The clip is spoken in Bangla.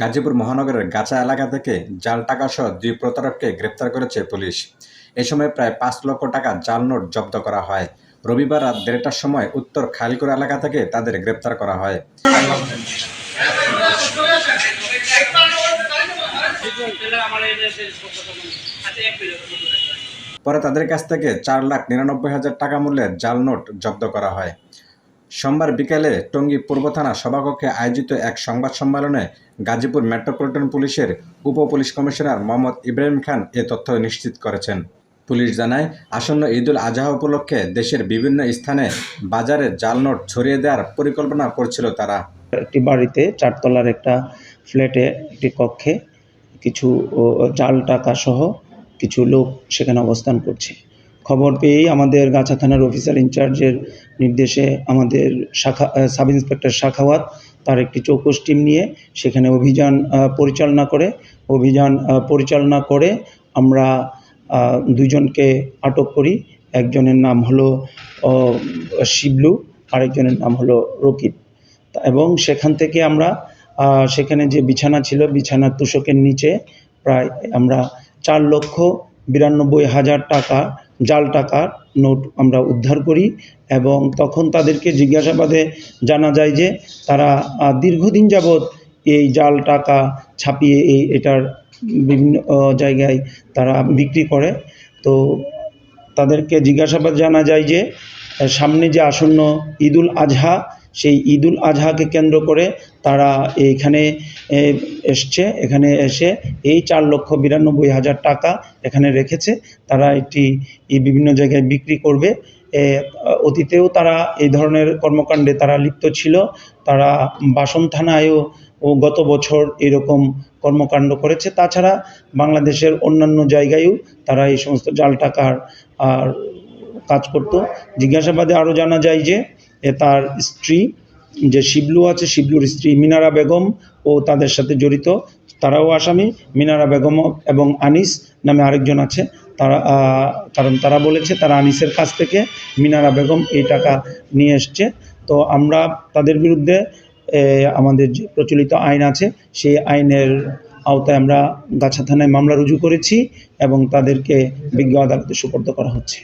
গাজীপুর মহানগরের গাছা এলাকা থেকে জাল টাকা সহ দুই প্রতারককে গ্রেপ্তার করেছে পুলিশ। এ সময় প্রায় পাঁচ লক্ষ টাকা জাল নোট জব্দ করা হয়। রবিবার রাত দেড়টার সময় উত্তর খালিকুর এলাকা থেকে তাদের গ্রেপ্তার করা হয়। পরে তাদের কাছ থেকে চার লাখ নিরানব্বই হাজার টাকা মূল্যের জাল নোট জব্দ করা হয়। সোমবার বিকেলে টঙ্গী পূর্ব থানা সভাকক্ষে আয়োজিত এক সংবাদ সম্মেলনে গাজীপুর মেট্রোপলিটন পুলিশের উপ পুলিশ কমিশনার মোহাম্মদ ইব্রাহিম খান এ তথ্য নিশ্চিত করেছেন। পুলিশ জানায়, আসন্ন ঈদুল আজহা উপলক্ষে দেশের বিভিন্ন স্থানে বাজারে জাল নোট ছড়িয়ে দেওয়ার পরিকল্পনা করছিল তারা। একটি বাড়িতে চারতলার একটা ফ্ল্যাটে একটি কক্ষে কিছু জাল টাকা সহ কিছু লোক সেখানে অবস্থান করছে। খবর পেয়েই আমাদের গাছা থানার অফিসার ইনচার্জের নির্দেশে আমাদের শাখা সাব ইন্সপেক্টর শাখাওয়াত তার একটি চৌকস টিম নিয়ে সেখানে অভিযান পরিচালনা করে। অভিযান পরিচালনা করে আমরা দুজনকে আটক করি। একজনের নাম হলো শিবলু, আরেকজনের নাম হলো রকিব। এবং সেখান থেকে আমরা সেখানে যে বিছানা ছিল, বিছানার তুষকের নিচে প্রায় আমরা চার লক্ষ বিরানব্বই হাজার টাকা জাল টাকার নোট আমরা উদ্ধার করি এবং তখন তাদেরকে জিজ্ঞাসাবাদে জানা যায় যে তারা দীর্ঘদিন যাবৎ এই জাল টাকা ছাপিয়ে এই এটার বিভিন্ন জায়গায় তারা বিক্রি করে। তো তাদেরকে জিজ্ঞাসাবাদ জানা যায় যে সামনে যে আসন্ন ঈদুল আজহা সেই ঈদুল আজহাকে কেন্দ্র করে তারা এইখানে এসছে। এখানে এসে এই চার লক্ষ বিরানব্বই হাজার টাকা এখানে রেখেছে। তারা এটি বিভিন্ন জায়গায় বিক্রি করবে। অতীতেও তারা এই ধরনের কর্মকাণ্ডে তারা লিপ্ত ছিল। তারা বাসন থানায়ও ও গত বছর এরকম কর্মকাণ্ড করেছে। তাছাড়া বাংলাদেশের অন্যান্য জায়গায়ও তারা এই সমস্ত জাল টাকার আর কাজ করত। জিজ্ঞাসাবাদে আরও জানা যায় যে তার স্ত্রী, যে শিবলু আছে, শিবলুর স্ত্রী মিনারা বেগম ও তাদের সাথে জড়িত। তারাও আসামি, মিনারা বেগম এবং আনিস নামে আরেকজন আছে। তারা কারণ তারা বলেছে তারা আনিসের কাছ থেকে মিনারা বেগম এই টাকা নিয়ে এসছে। তো আমরা তাদের বিরুদ্ধে আমাদের যে প্রচলিত আইন আছে, সেই আইনের আওতায় আমরা গাছা থানায় মামলা রুজু করেছি এবং তাদেরকে বিজ্ঞ আদালতে সুপর্দ করা হচ্ছে।